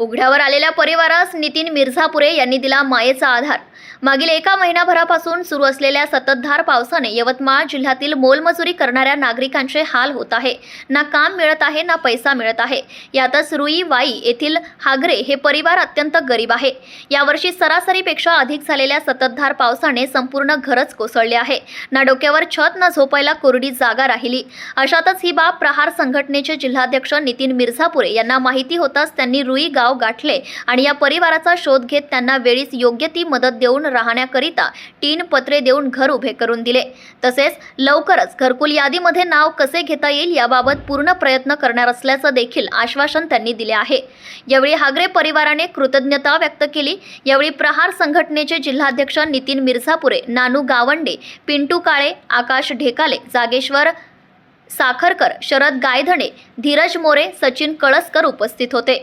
उघड्यावर आलेल्या परिवारास नितीन मिर्झापुरे यांनी दिला मायेचा आधार. मागील एका महिनाभरापासून सुरू असलेल्या सततधार पावसाने यवतमाळ जिल्ह्यातील मोलमजुरी करणाऱ्या नागरिकांचे हाल होत आहे. ना काम मिळत आहे ना पैसा मिळत आहे. यातच रुई वाई येथील हागरे हे परिवार अत्यंत गरीब आहे. यावर्षी सरासरीपेक्षा अधिक झालेल्या सततधार पावसाने संपूर्ण घरच कोसळले आहे. ना डोक्यावर छत ना झोपायला कोरडी जागा राहिली. अशातच ही बाब प्रहार संघटनेचे जिल्हाध्यक्ष नितीन मिर्झापुरे यांना माहिती होताच त्यांनी रुई गाव गाठले आणि या परिवाराचा शोध घेत त्यांना वेळीच योग्य ती मदत देऊ देऊन राहण्याकरिता टीन पत्रे देऊन घर उभे करून दिले. तसेच लवकरच घरकुल यादीमध्ये नाव कसे घेता येईल याबाबत पूर्ण प्रयत्न करणार असल्याचं देखील आश्वासन त्यांनी दिले आहे. यावेळी हागरे परिवाराने कृतज्ञता व्यक्त केली. यावेळी प्रहार संघटनेचे जिल्हाध्यक्ष नितीन मिर्झापुरे नानू गावंडे पिंटू काळे आकाश ढेकाले जागेश्वर साखरकर शरद गायधणे धीरज मोरे सचिन कळसकर उपस्थित होते.